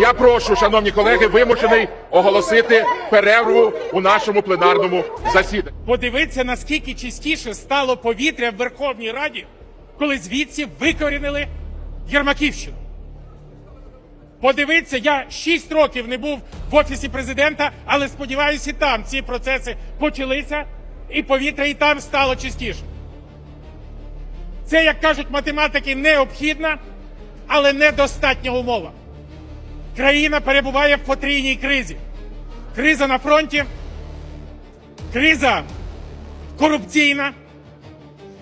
Я прошу, шановні колеги, вимушений оголосити перерву у нашому пленарному засіданні. Подивіться, наскільки чистіше стало повітря в Верховній Раді, коли звідси викорінили Єрмаківщину. Подивіться, я 6 років не був в офісі президента, але сподіваюся, там ці процеси почалися, і повітря і там стало чистіше. Це, як кажуть математики, необхідна, але недостатня умова. Країна перебуває в потрійній кризі. Криза на фронті, криза корупційна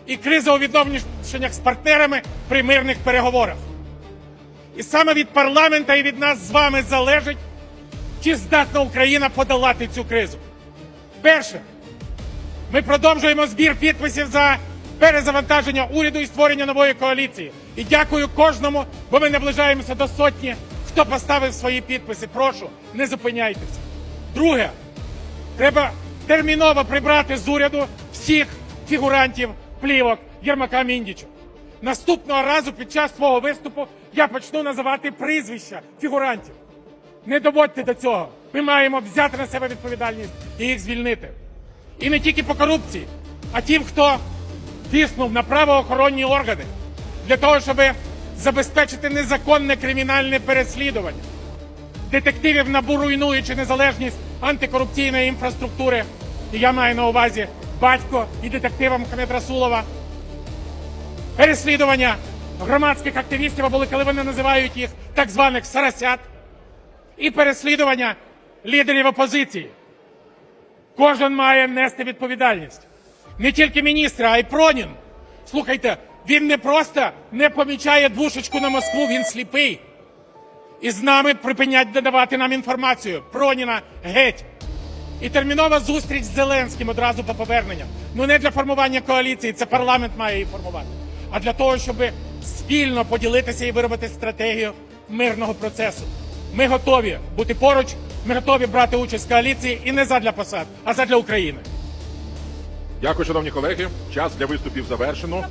і криза у відношеннях з партнерами при мирних переговорах. І саме від парламента і від нас з вами залежить, чи здатна Україна подолати цю кризу. Перше, ми продовжуємо збір підписів за перезавантаження уряду і створення нової коаліції. І дякую кожному, бо ми наближаємося до сотні, хто поставив свої підписи. Прошу, не зупиняйтеся. Друге, Треба терміново прибрати з уряду всіх фігурантів плівок Єрмака Міндіча. Наступного разу під час свого виступу я почну називати прізвища фігурантів. Не доводьте до цього. Ми маємо взяти на себе відповідальність і їх звільнити. І не тільки по корупції, а тим, хто тиснув на правоохоронні органи для того, щоб забезпечити незаконне кримінальне переслідування детективів НАБУ руйнуючи незалежність антикорупційної інфраструктури. І я маю на увазі батько і детективам Хамед Расулова. Переслідування громадських активістів, або коли вони називають їх так званих сарасят, і переслідування лідерів опозиції. Кожен має нести відповідальність. Не тільки міністри, а й Пронін. Слухайте, він не просто не помічає двушечку на Москву, він сліпий. І з нами припинять додавати нам інформацію. Проніна геть. І термінова зустріч з Зеленським одразу по поверненням. Ну не для формування коаліції, це парламент має її формувати, а для того, щоб спільно поділитися і виробити стратегію мирного процесу. Ми готові бути поруч, ми готові брати участь в коаліції і не задля посад, а задля України. Дякую, шановні колеги. Час для виступів завершено.